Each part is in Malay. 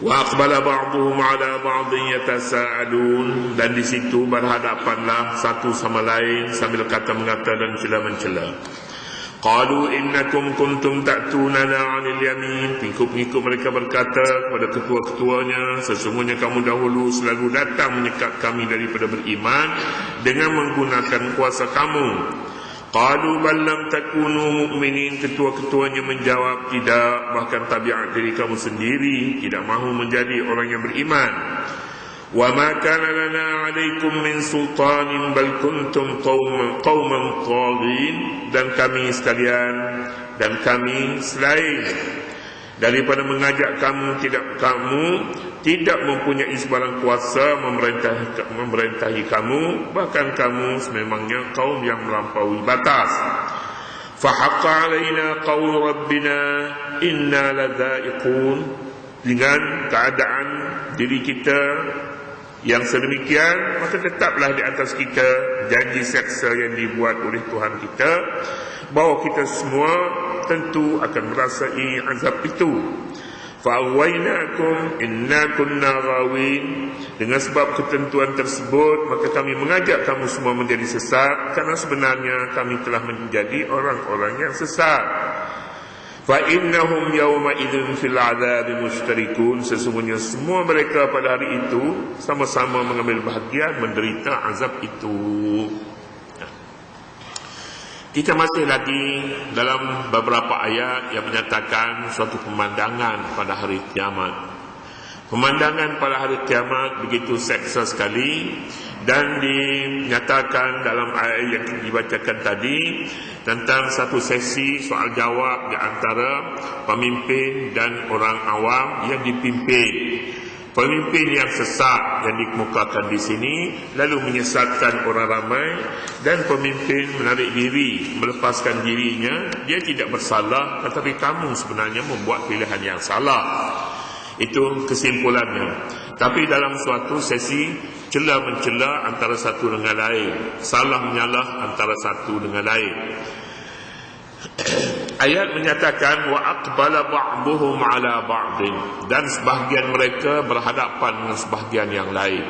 Wa aqbala ba'dhum 'ala ba'dhin yatasaalun dan di situ berhadapanlah satu sama lain sambil kata mengata dan mencela-mencela. Qalu innakum kuntum ta'tunana 'anil yamin. Pengikut-pengikut mereka berkata kepada ketua-ketuanya, sesungguhnya kamu dahulu selalu datang menyekat kami daripada beriman dengan menggunakan kuasa kamu. Qalu bal lam takunu mu'minin ketua-ketuanya menjawab tidak bahkan tabiat diri kamu sendiri tidak mahu menjadi orang yang beriman. Wa ma kana lana 'alaikum min sultanin bal kuntum qauman qauman taghin dan kami sekalian dan kami selain daripada mengajak kamu tidak kamu tidak mempunyai sebarang kuasa memerintah, memerintahi kamu bahkan kamu sememangnya kaum yang melampaui batas. Fahaqqa alaina qaul rabbina inna ladzaiqun dengan keadaan diri kita yang sedemikian maka tetaplah di atas kita janji seksa yang dibuat oleh Tuhan kita bahawa kita semua tentu akan merasai azab itu Fa'awainakum inna kunna ghawin. Dengan sebab ketentuan tersebut Maka kami mengajak kamu semua menjadi sesat Karena sebenarnya kami telah menjadi orang-orang yang sesat. Fa'innahum yawma idhin fil adhabi mushtarikun. Sesungguhnya semua mereka pada hari itu Sama-sama mengambil bahagian menderita azab itu kita masih lagi dalam beberapa ayat yang menyatakan suatu pemandangan pada hari kiamat. Pemandangan pada hari kiamat begitu seksa sekali dan dinyatakan dalam ayat yang dibacakan tadi tentang satu sesi soal jawab di antara pemimpin dan orang awam yang dipimpin Pemimpin yang sesat yang dikemukakan di sini lalu menyesatkan orang ramai dan pemimpin menarik diri, melepaskan dirinya, dia tidak bersalah tetapi kamu sebenarnya membuat pilihan yang salah. Itu kesimpulannya. Tapi dalam suatu sesi celah mencela antara satu dengan lain, salah menyalah antara satu dengan lain. Ayat menyatakan wa aqbala ba'dhum 'ala ba'din dan sebahagian mereka berhadapan dengan sebahagian yang lain.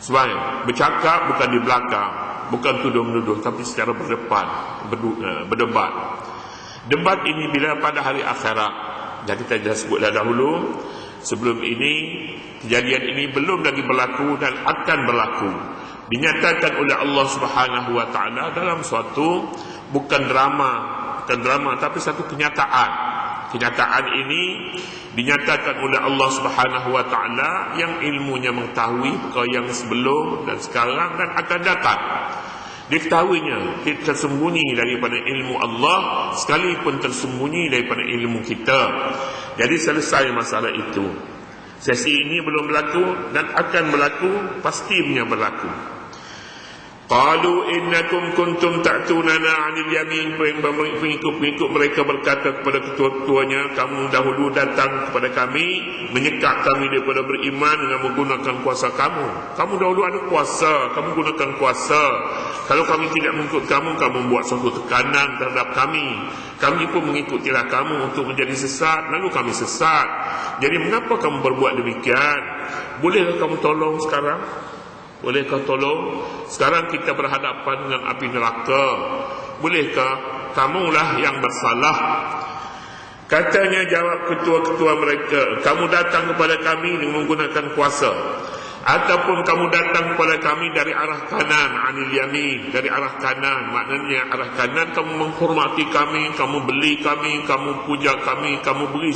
Sebab bercakap bukan di belakang, bukan tuduh menuduh tapi secara berdepan, eh, berdebat. Debat ini bila pada hari akhirat. Jadi kita dah sebutlah dahulu sebelum ini kejadian ini belum lagi berlaku dan akan berlaku. Dinyatakan oleh Allah Subhanahu wa taala dalam suatu bukan drama bukan drama tapi satu kenyataan. Kenyataan ini dinyatakan oleh Allah Subhanahu wa taala yang ilmunya mengetahui perkara yang sebelum dan sekarang dan akan datang. Diketahuinya tersembunyi daripada ilmu Allah sekalipun tersembunyi daripada ilmu kita. Jadi selesai masalah itu. Sesi ini belum berlaku dan akan berlaku pasti punya berlaku Qalu innakum kuntum ta'tunana 'anil yamin. Pengikut-pengikut mereka berkata kepada ketua-ketuanya kamu dahulu datang kepada kami menyekat kami daripada beriman dengan menggunakan kuasa kamu. Kamu dahulu ada kuasa kamu gunakan kuasa. Kalau kami tidak mengikut kamu kamu buat suatu tekanan terhadap kami. Kami pun mengikutilah kamu untuk menjadi sesat lalu kami sesat. Jadi mengapa kamu berbuat demikian? Bolehkah kamu tolong sekarang Bolehkah tolong? Sekarang kita berhadapan dengan api neraka. Bolehkah kamulah yang bersalah? Katanya jawab ketua-ketua mereka, kamu datang kepada kami menggunakan kuasa. Ataupun kamu datang kepada kami dari arah kanan, anil yamin, dari arah kanan. Maknanya arah kanan kamu menghormati kami, kamu beli kami, kamu puja kami, kamu beri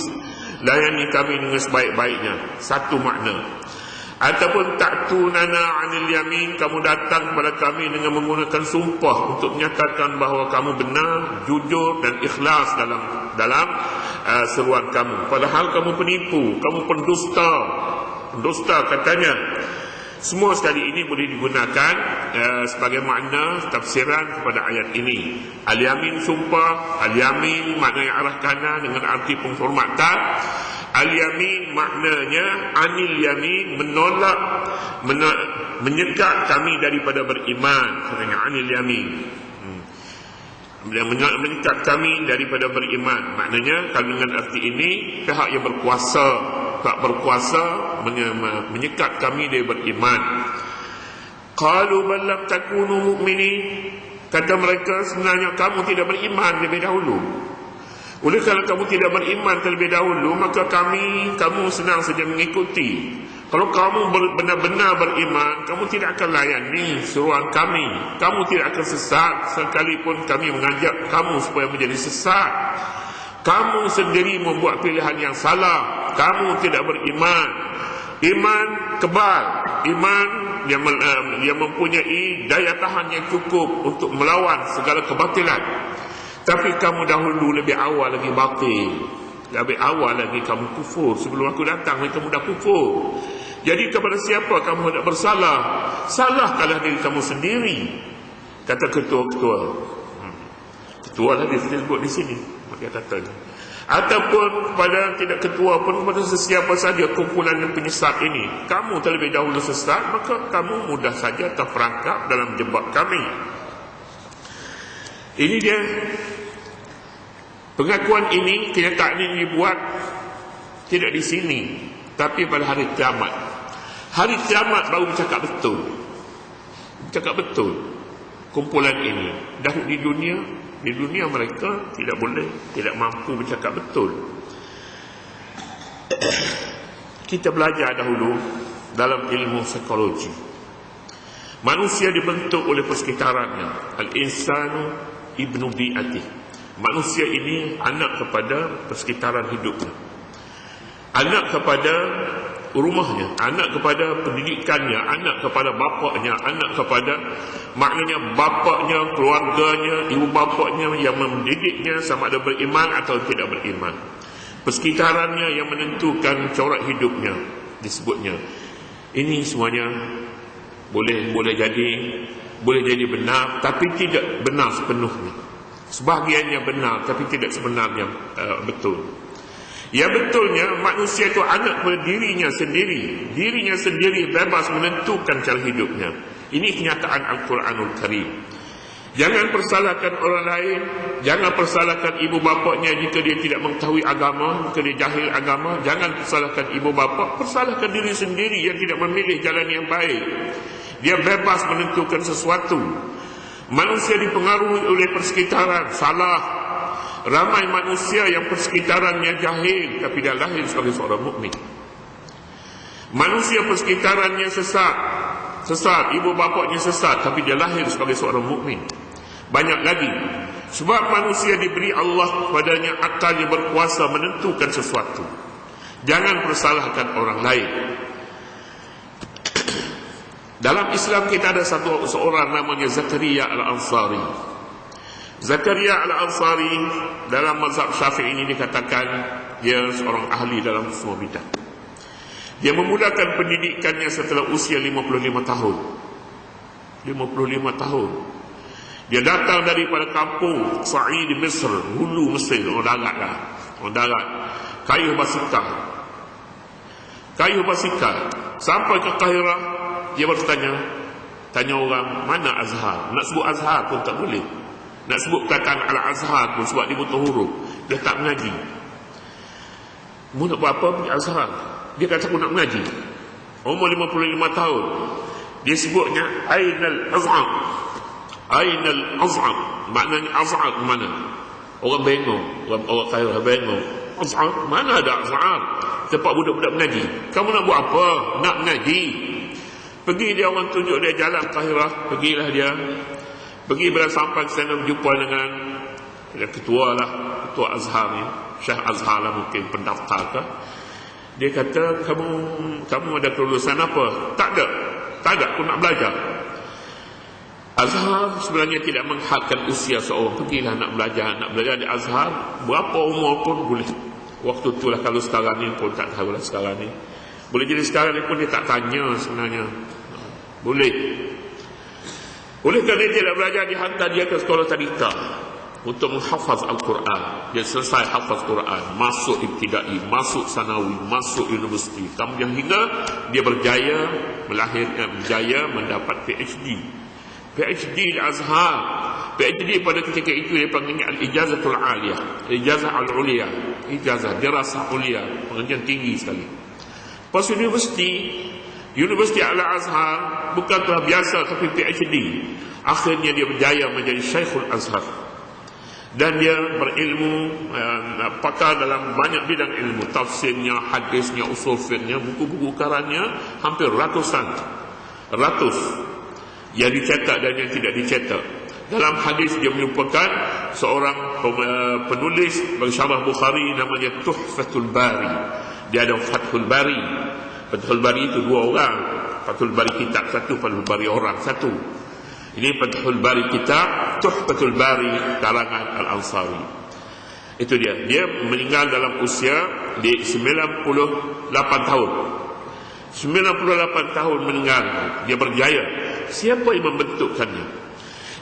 layani kami dengan sebaik-baiknya. Satu makna ataupun ta'tunana 'anil yamin kamu datang kepada kami dengan menggunakan sumpah untuk menyatakan bahawa kamu benar jujur dan ikhlas dalam dalam uh, seruan kamu. Padahal kamu penipu kamu pendusta. Pendusta katanya. Semua sekali ini boleh digunakan uh, sebagai makna tafsiran kepada ayat ini. Al-yamin sumpah al-yamin maknanya arah kanan dengan arti penghormatan Al-Yamin maknanya Anil Yamin menolak menyekat kami daripada beriman. Katanya Anil Yamin. Hmm. menyekat kami daripada beriman. Maknanya kalau dengan arti ini Pihak yang berkuasa tak berkuasa menyekat kami dari beriman. Bal lam takunu mu'minin. Kata mereka sebenarnya kamu tidak beriman lebih dahulu oleh kerana kamu tidak beriman terlebih dahulu maka kami kamu senang saja mengikuti. Kalau kamu benar-benar beriman kamu tidak akan layani seruan kami. Kamu tidak akan sesat sekalipun kami mengajak kamu supaya menjadi sesat. Kamu sendiri membuat pilihan yang salah. Kamu tidak beriman. Iman kebal. Iman yang, um, yang mempunyai daya tahan yang cukup untuk melawan segala kebatilan tapi kamu dahulu lebih awal lagi batil. Lebih awal lagi kamu kufur. Sebelum aku datang kamu dah kufur. Jadi kepada siapa kamu hendak bersalah? Salahkanlah diri kamu sendiri. Kata ketua-ketua. Hmm. ketua lah dia sebut di sini. Dia kata ataupun kepada tidak ketua pun kepada sesiapa saja kumpulan yang penyesat ini. Kamu terlebih dahulu sesat maka kamu mudah saja terperangkap dalam jebak kami. Ini dia pengakuan ini kenyataan ini dibuat tidak di sini tapi pada hari kiamat. Hari kiamat baru bercakap betul. Bercakap betul. Kumpulan ini. Dah di dunia di dunia mereka tidak boleh tidak mampu bercakap betul. Kita belajar dahulu dalam ilmu psikologi. Manusia dibentuk oleh persekitarannya. Al-insanu ibnu bi'ati manusia ini anak kepada persekitaran hidupnya anak kepada rumahnya, anak kepada pendidikannya, anak kepada bapaknya, anak kepada maknanya bapaknya, keluarganya, ibu bapaknya yang mendidiknya sama ada beriman atau tidak beriman. Persekitarannya yang menentukan corak hidupnya disebutnya. Ini semuanya boleh boleh jadi boleh jadi benar tapi tidak benar sepenuhnya. Sebahagiannya benar tapi tidak sebenarnya uh, betul. Ya betulnya manusia itu anak pada dirinya sendiri. Dirinya sendiri bebas menentukan cara hidupnya. Ini kenyataan Al-Quranul Karim. Jangan persalahkan orang lain Jangan persalahkan ibu bapaknya jika dia tidak mengetahui agama Jika dia jahil agama. Jangan persalahkan ibu bapak Persalahkan diri sendiri yang tidak memilih jalan yang baik. Dia bebas menentukan sesuatu Manusia dipengaruhi oleh persekitaran Salah ramai manusia yang persekitarannya jahil tapi dia lahir sebagai seorang mukmin. Manusia persekitarannya sesat, sesat, ibu bapaknya sesat tapi dia lahir sebagai seorang mukmin. Banyak lagi. Sebab manusia diberi Allah padanya akal yang berkuasa menentukan sesuatu. Jangan persalahkan orang lain. Dalam Islam kita ada satu seorang namanya Zakaria Al-Ansari. Zakaria Al-Ansari dalam mazhab syafi'i ini dikatakan dia seorang ahli dalam semua bidang. Dia memulakan pendidikannya setelah usia 55 tahun. 55 tahun. Dia datang daripada kampung Sa'i di Mesir, hulu Mesir, orang darat lah. Orang darat. Kayu basikal. Kayu basikal. Sampai ke Kahirah, dia bertanya, tanya orang, mana Azhar? Nak sebut Azhar pun tak boleh. Nak sebut perkataan Al-Azhar pun sebab dia butuh huruf. Dia tak mengaji. Mu nak buat apa pergi Azhar? Dia kata aku nak mengaji. Umur 55 tahun. Dia sebutnya Ainal Azhar. Ainal Azhar. Maknanya Azhar mana? Orang bengong. Orang, orang kaya bengong. Azhar? Mana ada Azhar? Tempat budak-budak mengaji. Kamu nak buat apa? Nak mengaji. Pergi dia orang tunjuk dia jalan kahirah. Pergilah dia. Pergi bila sampai ke sana berjumpa dengan ya, ketua lah, ketua Azhar ni, Syekh Azhar lah mungkin pendaftar ke. Dia kata, kamu kamu ada kelulusan apa? Tak ada. Tak ada, aku nak belajar. Azhar sebenarnya tidak menghadkan usia seorang. Pergilah nak belajar. Nak belajar di Azhar, berapa umur pun boleh. Waktu itulah kalau sekarang ni pun tak tahulah sekarang ni. Boleh jadi sekarang ni pun dia tak tanya sebenarnya. Boleh. Oleh kerana dia nak belajar dihantar dia ke sekolah tadika untuk menghafaz Al-Quran. Dia selesai hafaz Quran, masuk ibtidai, masuk sanawi, masuk universiti. Kemudian hingga dia berjaya melahirkan berjaya mendapat PhD. PhD di Azhar. PhD pada ketika itu dia panggilnya Al-Ijazatul Aliyah. Ijazah Al-Uliyah. Ijazah, dirasah Uliyah. Pengajian tinggi sekali. Pas universiti, Universiti Al-Azhar bukanlah biasa tapi PhD. Akhirnya dia berjaya menjadi Syekhul Azhar. Dan dia berilmu, uh, pakar dalam banyak bidang ilmu. Tafsirnya, hadisnya, usul fiqhnya, buku-buku karannya hampir ratusan. Ratus. Yang dicetak dan yang tidak dicetak. Dalam hadis dia merupakan seorang uh, penulis bersyarah Bukhari namanya Tuhfatul Bari. Dia ada Fathul Bari. Fathul Bari itu dua orang. Fathul Bari kitab satu, Fathul Bari orang satu. Ini Fathul Bari kitab, Tuhfatul Bari kalangan Al-Ansari. Itu dia. Dia meninggal dalam usia di 98 tahun. 98 tahun meninggal. Dia berjaya. Siapa yang membentukkannya?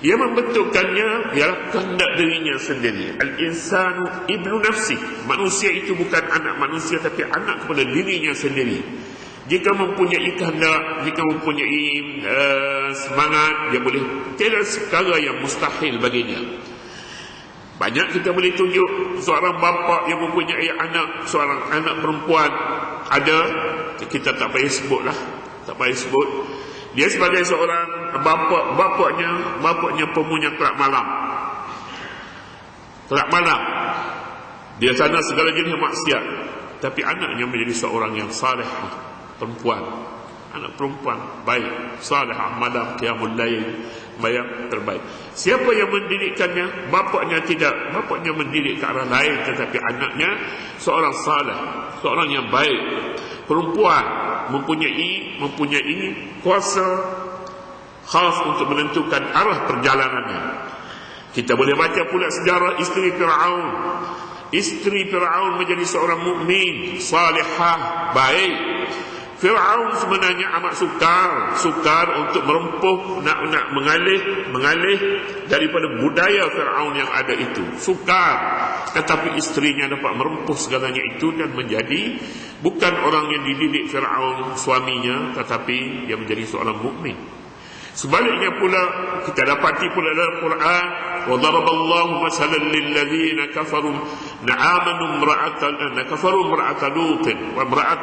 Yang membentukkannya ialah kehendak dirinya sendiri. Al-insanu ibnu nafsi. Manusia itu bukan anak manusia tapi anak kepada dirinya sendiri. Jika mempunyai kehendak, jika mempunyai uh, semangat, dia boleh tidak sekala yang mustahil baginya. Banyak kita boleh tunjuk seorang bapa yang mempunyai anak, seorang anak perempuan ada, kita tak payah sebutlah, tak payah sebut. Dia sebagai seorang bapa, bapaknya, bapaknya pemunya kelab malam. Kelab malam. Dia sana segala jenis maksiat. Tapi anaknya menjadi seorang yang saleh perempuan. Anak perempuan baik, saleh amadah qiyamul lail, bayang terbaik. Siapa yang mendidikkannya? Bapaknya tidak. Bapaknya mendidik ke arah lain tetapi anaknya seorang saleh, seorang yang baik. Perempuan mempunyai mempunyai kuasa khas untuk menentukan arah perjalanannya. Kita boleh baca pula sejarah isteri Firaun. Isteri Firaun menjadi seorang mukmin, salihah, baik. Firaun sebenarnya amat sukar, sukar untuk merempuh nak nak mengalih mengalih daripada budaya Firaun yang ada itu. Sukar. Tetapi istrinya dapat merempuh segalanya itu dan menjadi bukan orang yang dididik Firaun suaminya tetapi dia menjadi seorang mukmin. Sebaliknya pula kita dapati pula dalam Quran wa daraballahu masalan lil ladzina kafaru na'amanu imra'atan kafaru imra'atan lutin wa imra'at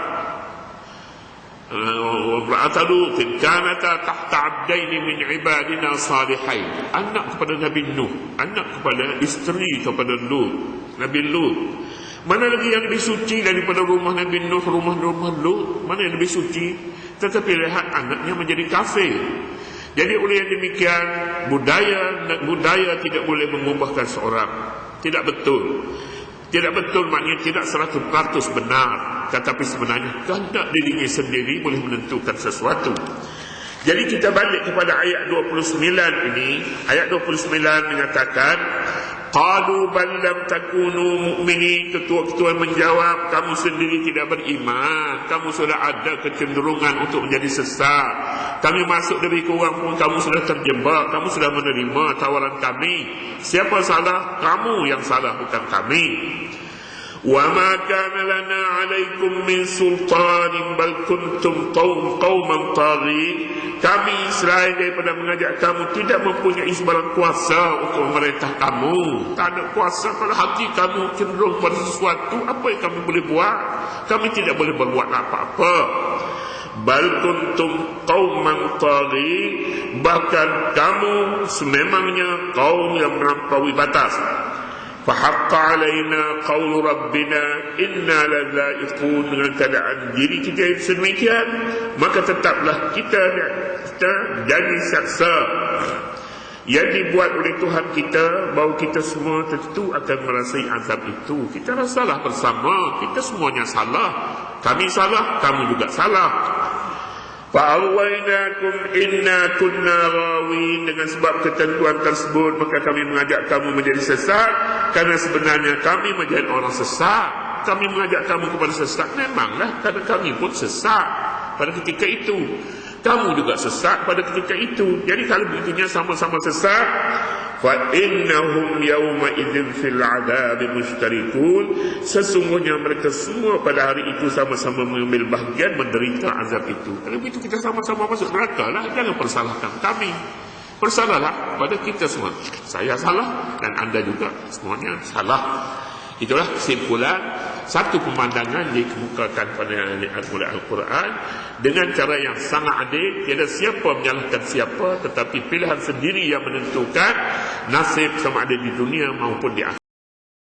وامرأة لوط كانتا تحت عبدين من عبادنا صالحين anak kepada Nabi Nuh anak kepada isteri kepada Lut Nabi Lut mana lagi yang lebih suci daripada rumah Nabi Nuh rumah-rumah Lut mana yang lebih suci tetapi lihat anaknya menjadi kafir jadi oleh yang demikian budaya budaya tidak boleh mengubahkan seorang tidak betul tidak betul maknanya tidak seratus ratus benar. Tetapi sebenarnya kehendak dirinya sendiri boleh menentukan sesuatu. Jadi kita balik kepada ayat 29 ini. Ayat 29 mengatakan. Qalu bal lam takunu mu'minin. Ketua-ketua menjawab Kamu sendiri tidak beriman. Kamu sudah ada kecenderungan untuk menjadi sesat. Kami masuk dari kurang pun Kamu sudah terjebak. Kamu sudah menerima tawaran kami. Siapa salah? Kamu yang salah bukan kami. Wa ma kana lana alaikum min sultanin Bal kuntum qauman tagin kami Israel daripada mengajak kamu tidak mempunyai sebarang kuasa untuk memerintah kamu. Tak ada kuasa pada hati kamu cenderung pada sesuatu apa yang kami boleh buat? Kami tidak boleh berbuat apa-apa. Bal kuntum qauman taghi. Bahkan kamu sememangnya kaum yang melampaui batas فحق علينا قول ربنا إنا لذائقون dengan keadaan. Diri kita yang sedemikian maka tetaplah kita kita jadi saksa yang dibuat oleh Tuhan kita bahawa kita semua tentu akan merasai azab itu. Kita rasalah bersama kita semuanya salah. Kami salah kamu juga salah. Fa'awainakum inna kunna rawin. Dengan sebab ketentuan tersebut Maka kami mengajak kamu menjadi sesat. Karena sebenarnya kami menjadi orang sesat. Kami mengajak kamu kepada sesat. Memanglah Karena kami pun sesat. Pada ketika itu Kamu juga sesat pada ketika itu. Jadi kalau begitunya sama-sama sesat fa innahum yawma idzin fil adabi mustarikun sesungguhnya mereka semua pada hari itu sama-sama mengambil bahagian menderita azab itu. Kalau begitu kita sama-sama masuk neraka lah. Jangan persalahkan kami. Persalahlah pada kita semua. Saya salah dan anda juga semuanya salah Itulah kesimpulan satu pemandangan dikemukakan pada ayat Al-Quran dengan cara yang sangat adil. Tiada siapa menyalahkan siapa tetapi pilihan sendiri yang menentukan nasib sama ada di dunia maupun di akhirat